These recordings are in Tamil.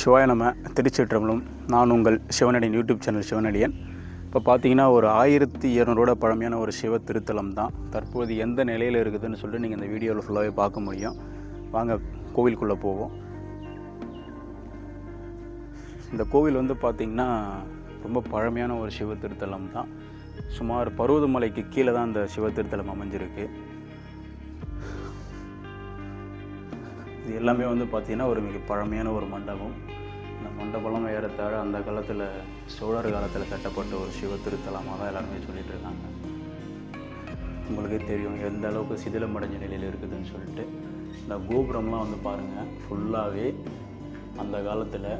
சிவாய நம்ம திருச்சிற்றம்பலம். நான் உங்கள் சிவனடியன் யூடியூப் சேனல் சிவனடியன். இப்போ பார்த்தீங்கன்னா ஒரு ஆயிரத்தி இரநூறுவோட பழமையான ஒரு சிவ திருத்தலம் தான். தற்போது எந்த நிலையில் இருக்குதுன்னு சொல்லிட்டு நீங்கள் இந்த வீடியோவில் ஃபுல்லாகவே பார்க்க முடியும். வாங்க கோவிலுக்குள்ளே போவோம். இந்த கோவில் வந்து பார்த்திங்கன்னா ரொம்ப பழமையான ஒரு சிவ திருத்தலம் தான். சுமார் பருவதமலைக்கு கீழே தான் இந்த சிவ திருத்தலம் அமைஞ்சிருக்கு. இது எல்லாமே வந்து பார்த்திங்கன்னா ஒரு மிக பழமையான ஒரு மண்டபம். இந்த மண்டபம் ஏறத்தாழ அந்த காலத்தில் சோழர் காலத்தில் கட்டப்பட்ட ஒரு சிவ திருத்தலமாக தான் எல்லாருமே சொல்லிகிட்டு இருக்காங்க. உங்களுக்கே தெரியும் எந்த அளவுக்கு சிதிலமடைஞ்ச நிலையில் இருக்குதுன்னு சொல்லிட்டு. இந்த கோபுரம்லாம் வந்து பாருங்கள் ஃபுல்லாகவே அந்த காலத்தில்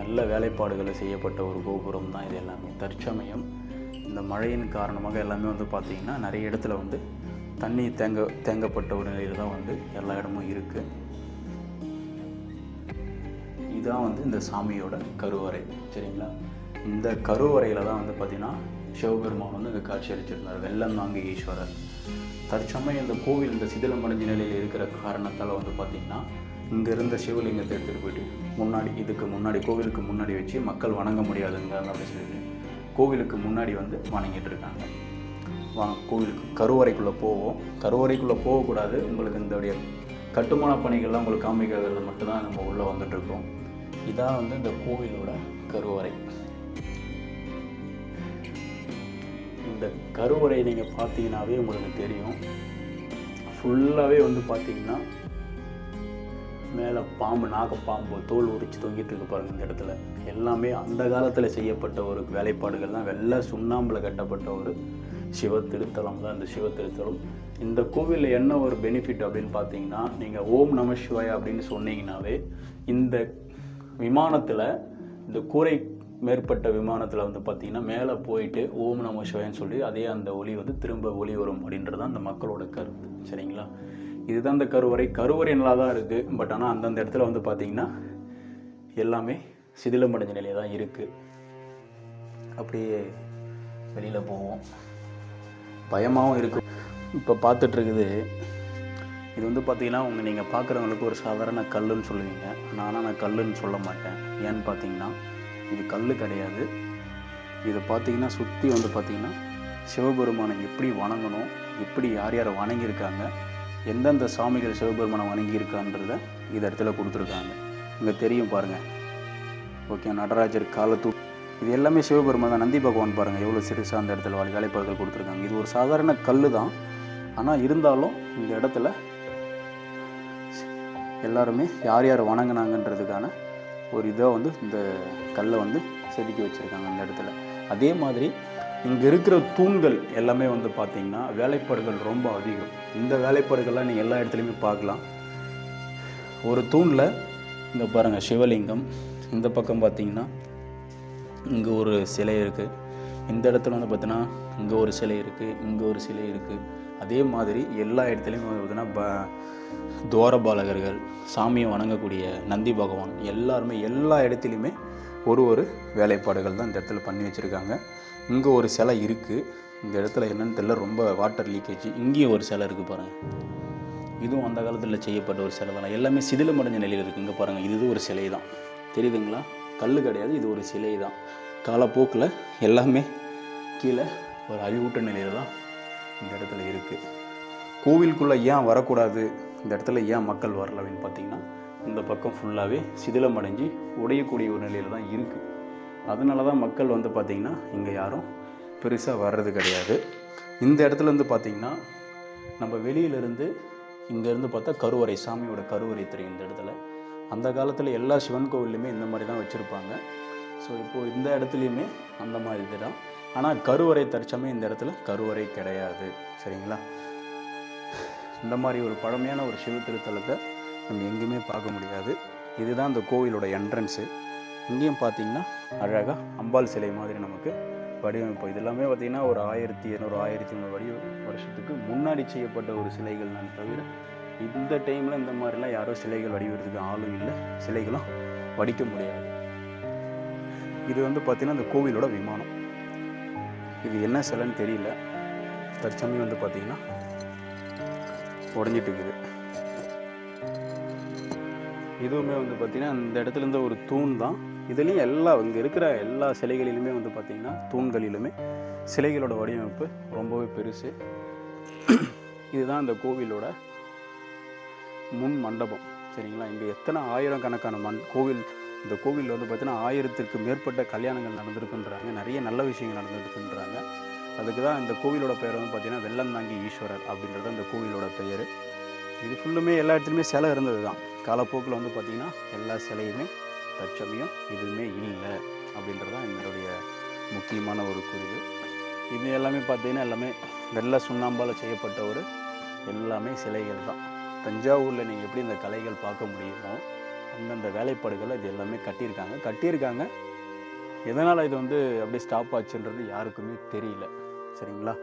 நல்ல வேலைப்பாடுகளை செய்யப்பட்ட ஒரு கோபுரம் தான் இது எல்லாமே. தற்சமயம் இந்த மழையின் காரணமாக எல்லாமே வந்து பார்த்திங்கன்னா நிறைய இடத்துல வந்து தண்ணி தேங்க தேங்கப்பட்ட ஒரு நிலையில் தான் வந்து எல்லா இடமும் இருக்குது இதுதான் வந்து இந்த சாமியோட கருவறை சரிங்களா? இந்த கருவறையில் தான் வந்து பார்த்திங்கன்னா சிவபெருமான் வந்து இங்கே காட்சி அளிச்சிருந்தார். வெள்ளந்தாங்கி ஈஸ்வரர். தற்சமயம் இந்த கோவில் இந்த சிதிலமடைஞ்ச நிலையில் இருக்கிற காரணத்தால் வந்து பார்த்திங்கன்னா இங்கே இருந்த சிவலிங்கத்தை எடுத்துகிட்டு போயிட்டு முன்னாடி இதுக்கு முன்னாடி கோவிலுக்கு முன்னாடி வச்சு மக்கள் வணங்க முடியாதுங்க அப்படின்னு சொல்லிட்டு கோவிலுக்கு முன்னாடி வந்து வணங்கிட்டு இருக்காங்க. வா கோவிலுக்கு கருவறைக்குள்ளே போவோம். கருவறைக்குள்ளே போகக்கூடாது. உங்களுக்கு இந்த கட்டுமான பணிகள்லாம் உங்களுக்கு காமிக்கிறது மட்டும்தான் நம்ம உள்ளே வந்துட்டுருக்கோம் இதான் வந்து இந்த கோவிலோட கருவறை. இந்த கருவறை நீங்கள் பார்த்தீங்கன்னாவே உங்களுக்கு தெரியும். ஃபுல்லாகவே வந்து பார்த்தீங்கன்னா மேலே பாம்பு நாகப்பாம்பு தோல் உரிச்சு தொங்கிட்டு இருக்கு பாருங்க இந்த இடத்துல. எல்லாமே அந்த காலத்தில் செய்யப்பட்ட ஒரு வேலைப்பாடுகள் தான். வெள்ளை சுண்ணாம்பில் கட்டப்பட்ட ஒரு சிவ திருத்தலம் தான் இந்த சிவ திருத்தலம். இந்த கோவிலில் என்ன ஒரு பெனிஃபிட் அப்படின்னு பார்த்தீங்கன்னா நீங்கள் ஓம் நம சிவாய் அப்படின்னு சொன்னீங்கன்னாவே இந்த விமானத்தில் இந்த கூரை மேற்பட்ட விமானத்தில் வந்து பார்த்திங்கன்னா மேலே போயிட்டு ஓம் நம சிவன்னு சொல்லி அதே அந்த ஒளி வந்து திரும்ப ஒளி வரும் அப்படின்றது தான் அந்த மக்களோட கருத்து. சரிங்களா? இதுதான் இந்த கருவறை. கருவறை நல்லா தான் இருக்குது பட் ஆனால் அந்தந்த இடத்துல வந்து பார்த்திங்கன்னா எல்லாமே சிதிலமடைஞ்ச நிலையில் தான் இருக்குது அப்படியே வெளியில் போவோம். பயமாகவும் இருக்குது இப்போ பார்த்துட்ருக்குது இது வந்து பார்த்தீங்கன்னா உங்க நீங்கள் பார்க்குறவங்களுக்கு ஒரு சாதாரண கல்லுன்னு சொல்லுவீங்க. ஆனால் நான் கல்லுன்னு சொல்ல மாட்டேன். ஏன்னு பார்த்தீங்கன்னா இது கல் கிடையாது. இதை பார்த்தீங்கன்னா சுற்றி வந்து பார்த்தீங்கன்னா சிவபெருமானை எப்படி வணங்கணும் எப்படி யார் யாரை வணங்கியிருக்காங்க எந்தெந்த சாமிகள் சிவபெருமானை வணங்கியிருக்கான்றத இந்த இடத்துல கொடுத்துருக்காங்க. இங்கே தெரியும் பாருங்கள் ஓகே நடராஜர் காலத்து இது எல்லாமே சிவபெருமான் தான். நந்தி பகவான் பாருங்கள் எவ்வளோ சிறுசாக அந்த இடத்துல வாழ் வேலைப்பாடுகள் கொடுத்துருக்காங்க. இது ஒரு சாதாரண கல் தான் ஆனால் இருந்தாலும் இந்த இடத்துல எல்லாருமே யார் யார் வணங்கினாங்கன்றதுக்கான ஒரு இதை வந்து இந்த கல்லை வந்து செதுக்கி வச்சுருக்காங்க அந்த இடத்துல. அதே மாதிரி இங்கே இருக்கிற தூண்கள் எல்லாமே வந்து பார்த்திங்கன்னா வேலைப்பாடுகள் ரொம்ப அதிகம். இந்த வேலைப்பாடுகள்லாம் நீங்கள் எல்லா இடத்துலையுமே பார்க்கலாம். ஒரு தூணில் இங்கே பாருங்கள் சிவலிங்கம். இந்த பக்கம் பார்த்தீங்கன்னா இங்கே ஒரு சிலை இருக்குது இந்த இடத்துல வந்து பார்த்தீங்கன்னா இங்கே ஒரு சிலை இருக்குது இங்கே ஒரு சிலை இருக்குது அதே மாதிரி எல்லா இடத்துலையும் வந்து பார்த்தீங்கன்னா ப துவாரபாலகர்கள் சாமியை வணங்கக்கூடிய நந்தி பகவான் எல்லாருமே எல்லா இடத்துலையுமே ஒரு ஒரு வேலைப்பாடுகள் தான் இந்த இடத்துல பண்ணி வச்சுருக்காங்க. இங்கே ஒரு சிலை இருக்குது இந்த இடத்துல என்னன்னு தெரியல ரொம்ப வாட்டர் லீக்கேஜ் இங்கேயும் ஒரு சிலை இருக்குது பாருங்கள் இதுவும் அந்த காலத்தில் செய்யப்பட்ட ஒரு சிலை தான். எல்லாமே சிதிலமடைஞ்ச நிலையில் இருக்குது இங்கே பாருங்கள் இது ஒரு சிலை தான். தெரியுதுங்களா? கல் கிடையாது இது ஒரு சிலை தான். காலப்போக்கில் எல்லாமே கீழே ஒரு அழிவூட்ட நிலையில் தான் இந்த இடத்துல இருக்குது கோவிலுக்குள்ளே ஏன் வரக்கூடாது? இந்த இடத்துல ஏன் மக்கள் வரல அப்படின்னு பார்த்தீங்கன்னா இந்த பக்கம் ஃபுல்லாகவே சிதிலமடைஞ்சு உடையக்கூடிய ஒரு நிலையில் தான் இருக்குது அதனால தான் மக்கள் வந்து பார்த்திங்கன்னா இங்கே யாரும் பெருசாக வர்றது கிடையாது. இந்த இடத்துல வந்து பார்த்திங்கன்னா நம்ம வெளியிலேருந்து இங்கேருந்து பார்த்தா கருவறை சாமியோட கருவறை தெரியும் இந்த இடத்துல. அந்த காலத்தில் எல்லா சிவன் கோவில்லையுமே இந்த மாதிரி தான் வச்சுருப்பாங்க. ஸோ இப்போது இந்த இடத்துலையுமே அந்த மாதிரி இதுதான். ஆனால் கருவறை தற்சமயம் இந்த இடத்துல கருவறை கிடையாது. சரிங்களா? இந்த மாதிரி ஒரு பழமையான ஒரு சிவ திருத்தலத்தை நம்ம எங்கேயுமே பார்க்க முடியாது. இதுதான் இந்த கோவிலோட என்ட்ரன்ஸு இங்கேயும் பார்த்தீங்கன்னா அழகாக அம்பாள் சிலை மாதிரி நமக்கு வடிவமைப்பு. இது எல்லாமே பார்த்திங்கன்னா ஒரு ஆயிரத்தி இரநூறு ஆயிரத்தி நூறு வடி வருஷத்துக்கு முன்னாடி செய்யப்பட்ட ஒரு சிலைகள் நான் தவிர இந்த டைமில் இந்த மாதிரிலாம் யாரும் சிலைகள் வடிவதுக்கு ஆளும் இல்லை. சிலைகளும் வடிக்க முடியாது. இது வந்து பார்த்திங்கன்னா இந்த கோவிலோட விமானம். இது என்ன சிலைன்னு தெரியல. தற்சமயம் வந்து பார்த்திங்கன்னா உடஞ்சிட்டு இருக்குது இதுவுமே வந்து பார்த்திங்கன்னா இந்த இடத்துல இருந்த ஒரு தூண் தான். இதுலேயும் எல்லா இங்கே இருக்கிற எல்லா சிலைகளிலுமே வந்து பார்த்திங்கன்னா தூண்களிலுமே சிலைகளோட வடிவமைப்பு ரொம்பவே பெருசு. இதுதான் இந்த கோவிலோட முன் மண்டபம். சரிங்களா? இங்கே எத்தனை ஆயிரம் கணக்கான மண் கோவில் இந்த கோவிலில் வந்து பார்த்தீங்கன்னா ஆயிரத்திற்கு மேற்பட்ட கல்யாணங்கள் நடந்திருக்குன்றாங்க. நிறைய நல்ல விஷயங்கள் நடந்திருக்குன்றாங்க. அதுக்கு தான் இந்த கோவிலோட பெயர் வந்து பார்த்திங்கன்னா வெள்ளந்தாங்கி ஈஸ்வரர் அப்படின்றது அந்த கோவிலோட பெயர். இது ஃபுல்லுமே எல்லா இடத்துலையுமே சிலை இருந்தது தான். காலப்போக்கில் வந்து பார்த்திங்கன்னா எல்லா சிலையுமே தற்சமயம் எதுவுமே இல்லை அப்படின்றது தான் என்னுடைய முக்கியமான ஒரு குறிவு இது எல்லாமே பார்த்தீங்கன்னா எல்லாமே வெள்ளை சுண்ணாம்பால் செய்யப்பட்ட ஒரு எல்லாமே சிலைகள் தான். தஞ்சாவூரில் நீங்கள் எப்படி இந்த கலைகள் பார்க்க முடியுமோ அந்தந்த வேலைப்பாடுகள் இது எல்லாமே கட்டியிருக்காங்க. கட்டியிருக்காங்க. எதனால் இது வந்து அப்படியே ஸ்டாப் ஆச்சுன்றது யாருக்குமே தெரியல. சரிங்களா?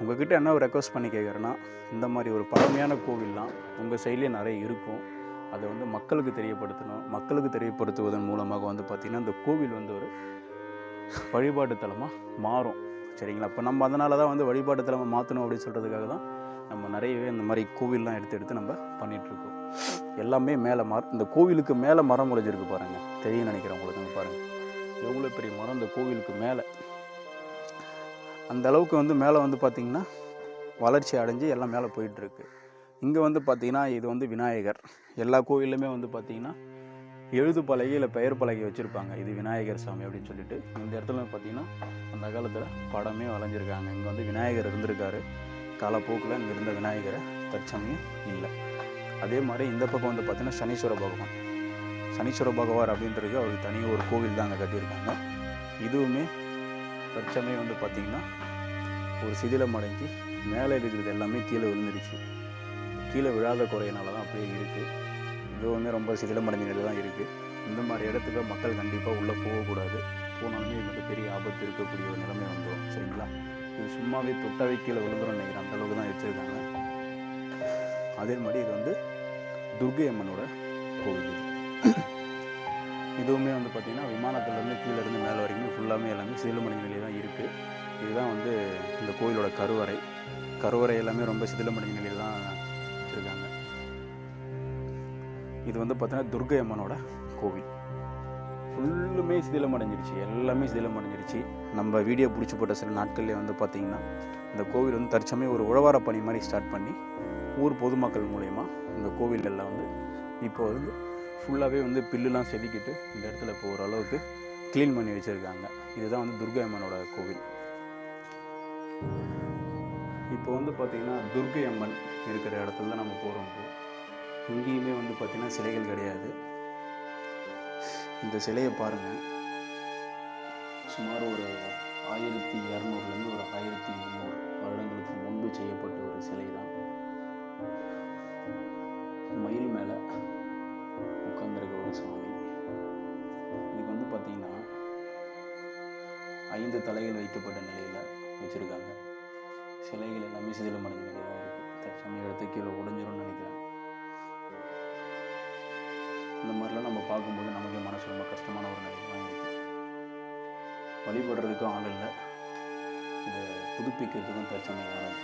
உங்ககிட்ட என்ன ரெக்வஸ்ட் பண்ணி கேட்குறேன்னா இந்த மாதிரி ஒரு பழமையான கோவில்லாம் உங்கள் சைட்லேயே நிறைய இருக்கும். அதை வந்து மக்களுக்கு தெரியப்படுத்தணும். மக்களுக்கு தெரியப்படுத்துவதன் மூலமாக வந்து பார்த்திங்கன்னா இந்த கோவில் வந்து ஒரு வழிபாட்டு தலமாக மாறும். சரிங்களா? இப்போ நம்ம அதனால தான் வந்து வழிபாட்டு தலமாக மாற்றணும் அப்படின்னு சொல்கிறதுக்காக தான் நம்ம நிறையவே இந்த மாதிரி கோவில்லாம் எடுத்து எடுத்து நம்ம பண்ணிகிட்ருக்கோம் எல்லாமே மேலே மர இந்த கோவிலுக்கு மேலே மரம் முளைஞ்சிருக்கு பாருங்கள் தெரியும் நினைக்கிறவங்களுக்கு பாருங்கள் எவ்வளோ பெரிய மரம் இந்த கோவிலுக்கு மேலே. அந்த அளவுக்கு வந்து மேலே வந்து பார்த்திங்கன்னா வளர்ச்சி அடைஞ்சு எல்லாம் மேலே போயிட்டுருக்கு. இங்கே வந்து பார்த்திங்கன்னா இது வந்து விநாயகர். எல்லா கோவிலுமே வந்து பார்த்திங்கன்னா எழுது பலகை இல்லை பெயர் பலகை வச்சுருப்பாங்க. இது விநாயகர் சாமி அப்படின்னு சொல்லிட்டு இந்த இடத்துல பார்த்தீங்கன்னா அந்த காலத்தில் படமே வளைஞ்சிருக்காங்க. இங்கே வந்து விநாயகர் இருந்திருக்காரு. காலப்போக்கில் இங்கே இருந்த விநாயகரை தற்சமயம் இல்லை. அதே மாதிரி இந்த பக்கம் வந்து பார்த்திங்கன்னா சனீஸ்வர பகவான். சனீஸ்வர பகவான் அப்படின்றது அவருக்கு தனி ஒரு கோவில் தான் அங்கே கட்டியிருக்காங்க. இதுவுமே தற்சமயம் வந்து பார்த்திங்கன்னா ஒரு சிதிலம் அடைஞ்சி மேலே இருக்கிறது எல்லாமே கீழே விழுந்துருச்சு. கீழே விழாத குறையினால தான் அப்படியே இருக்குது இதுவுமே ரொம்ப சிதிலமடைஞ்ச நிலை தான் இருக்குது இந்த மாதிரி இடத்துக்கு மக்கள் கண்டிப்பாக உள்ளே போகக்கூடாது. போனாலுமே இது பெரிய ஆபத்து இருக்கக்கூடிய ஒரு நிலைமை வந்துடும் சரிங்களா? இது சும்மாவே தொட்டாவே கீழே விழுந்துடும் நினைக்கிறேன். அந்த அளவுக்கு தான் வச்சுருக்காங்க. அதே மாதிரி இது வந்து துர்கை அம்மனோட கோவில் இது. இதுவுமே வந்து பார்த்திங்கன்னா விமானத்துலேருந்து கீழே இருந்து மேலே வரைக்கும் ஃபுல்லாமே எல்லாமே சிதிலமடைஞ்ச நிலையில் தான் இருக்குது இதுதான் வந்து இந்த கோயிலோட கருவறை. கருவறை எல்லாமே ரொம்ப சிதிலமடைஞ்ச நிலையில் தான் வச்சுருக்காங்க. இது வந்து பார்த்திங்கன்னா துர்கை அம்மனோட கோவில். ஃபுல்லுமே சிதிலமடைஞ்சிருச்சு. எல்லாமே சிதிலமடைஞ்சிருச்சு. நம்ம வீடியோ பிடிச்சி போட்ட சில நாட்கள்லேயே வந்து பார்த்திங்கன்னா இந்த கோவில் வந்து தற்சமயம் ஒரு உழவார பணி மாதிரி ஸ்டார்ட் பண்ணி ஊர் பொதுமக்கள் மூலயமா இந்த கோவிலெல்லாம் வந்து இப்போ வந்து ஃபுல்லாகவே வந்து பில்லுலாம் செதுக்கிட்டு இந்த இடத்துல இப்போ ஓரளவுக்கு க்ளீன் பண்ணி வச்சுருக்காங்க. இதுதான் வந்து துர்கை அம்மனோட கோவில். இப்போ வந்து பார்த்திங்கன்னா துர்கை அம்மன் இருக்கிற இடத்துல தான் நம்ம போகிறோம் இப்போ. இங்கேயுமே வந்து பார்த்திங்கன்னா சிலைகள் கிடையாது. இந்த சிலையை பாருங்கள் சுமார் ஒரு ஆயிரத்தி இரநூறுலேருந்து ஒரு ஆயிரத்தி முந்நூறு வருடங்களுக்கு முன்பு செய்யப்பட்ட ஒரு சிலை தான் மயில் மேலே உட்காந்துருக்க ஒரு சுவாமி இதுக்கு வந்து பார்த்திங்கன்னா ஐந்து தலைகள் வைக்கப்பட்ட நிலையில் வச்சுருக்காங்க. சிலைகள் எல்லாமே சிதிலம் அடைஞ்ச நிலையாக இருக்குது தற்சமயம் இடத்த கீழே உடஞ்சிரும்னு நினைக்கிறேன். இந்த மாதிரிலாம் நம்ம பார்க்கும்போது நமக்கே மனசு ரொம்ப கஷ்டமான ஒரு நிலை தான் இருக்குது வழிபடுறதுக்கும் ஆள் இல்லை. இதை புதுப்பிக்கிறதுக்கும் தற்சமயம் யாரும்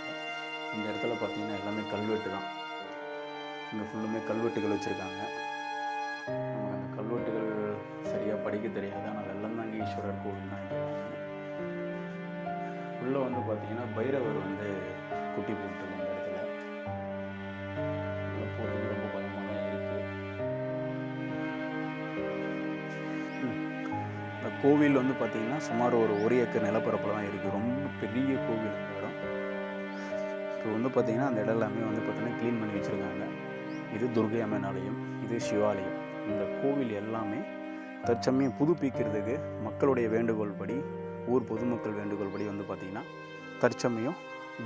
இந்த இடத்துல பார்த்தீங்கன்னா எல்லாமே கல்வெட்டு தான். இங்கே ஃபுல்லுமே கல்வெட்டுகள் வச்சுருக்காங்க. நமக்கு அந்த கல்வெட்டுகள் சரியாக படிக்க தெரியாது. ஆனால் வெள்ளந்தாங்கி ஈஸ்வரர் கோவில் தான் உள்ளே வந்து பார்த்தீங்கன்னா பைரவர் வந்து குட்டி போட்டு அந்த இடத்துல. போட்டு ரொம்ப பயமாக தான் இருக்குது இந்த கோவில் வந்து பார்த்திங்கன்னா சுமார் ஒரு ஒரு ஏக்கர் நிலப்பரப்பில் தான் இருக்குது ரொம்ப பெரிய கோவில் இந்த இடம். இப்போ வந்து பார்த்திங்கன்னா அந்த இடம் எல்லாமே வந்து பார்த்திங்கன்னா க்ளீன் பண்ணி வச்சுருக்காங்க. இது துர்கை அம்மன் ஆலயம் இது சிவாலயம். இந்த கோவில் எல்லாமே தற்சமயம் புதுப்பிக்கிறதுக்கு மக்களுடைய வேண்டுகோள் படி ஊர் பொதுமக்கள் வேண்டுகோள் படி வந்து பார்த்திங்கன்னா தற்சமயம்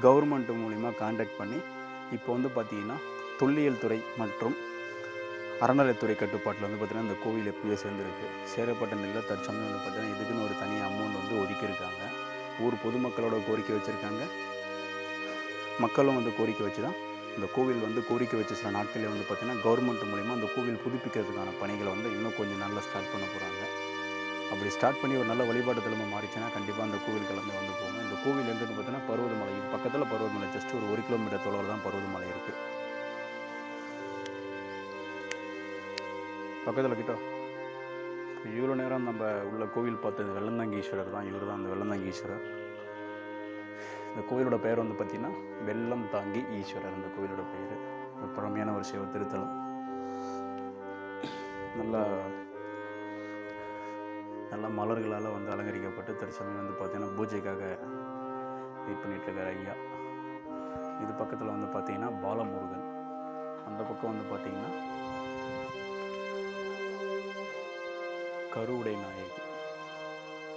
கவர்மெண்ட் மூலிமா காண்டாக்ட் பண்ணி இப்போ வந்து பார்த்திங்கன்னா தொல்லியல் துறை மற்றும் அறநிலைத்துறை கட்டுப்பாட்டில் வந்து பார்த்திங்கன்னா இந்த கோவில் எப்பயோ சேர்ந்துருக்கு. சேரப்பட்ட நிலையில் தற்சமயம் வந்து பார்த்திங்கன்னா இதுக்குன்னு ஒரு தனி அமௌண்ட் வந்து ஒதுக்கியிருக்காங்க. ஊர் பொதுமக்களோட கோரிக்கை வச்சுருக்காங்க. மக்களும் வந்து கோரிக்கை வச்சு தான் இந்த கோவில் வந்து கோரிக்கை வச்ச சில நாட்களே வந்து பார்த்திங்கன்னா கவர்மெண்ட் மூலிமா அந்த கோவில் புதுப்பிக்கிறதுக்கான பணிகளை வந்து இன்னும் கொஞ்சம் நல்லா ஸ்டார்ட் பண்ண போகிறாங்க அப்படி ஸ்டார்ட் பண்ணி ஒரு நல்ல வழிபாட்டு தலைமை மாறிச்சுன்னா கண்டிப்பாக அந்த கோவில் கிளம்பி வந்து போகும். இந்த கோவில் எங்கன்னு பார்த்தீங்கன்னா பருவதமலை. பக்கத்தில் பருவதமலை ஜஸ்ட் ஒரு ஒரு கிலோமீட்டர் தொலைவில் தான் பருவதமலை இருக்குது பக்கத்தில் கிட்ட. இவ்வளோ நேரம் நம்ம உள்ள கோவில் பார்த்தது வெள்ளந்தங்கீஸ்வரர் தான். இவர் தான் அந்த வெள்ளந்தங்கீஸ்வரர். இந்த கோவிலோட பெயர் வந்து பார்த்திங்கன்னா வெள்ளம் தாங்கி ஈஸ்வரர் இந்த கோவிலோட பெயர். ஒரு பழமையான ஒரு சிவ திருத்தலம். நல்லா நல்ல மலர்களால் வந்து அலங்கரிக்கப்பட்டு தற்சமயம் வந்து பார்த்திங்கன்னா பூஜைக்காக வெயிட் பண்ணிட்டு ஐயா. இது பக்கத்தில் வந்து பார்த்தீங்கன்னா பாலமுருகன். அந்த பக்கம் வந்து பார்த்தீங்கன்னா கருவுடை நாயகி.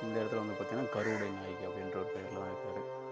இந்த இடத்துல வந்து பார்த்தீங்கன்னா கருவுடை நாயகி அப்படின்ற ஒரு பெயரில் தான்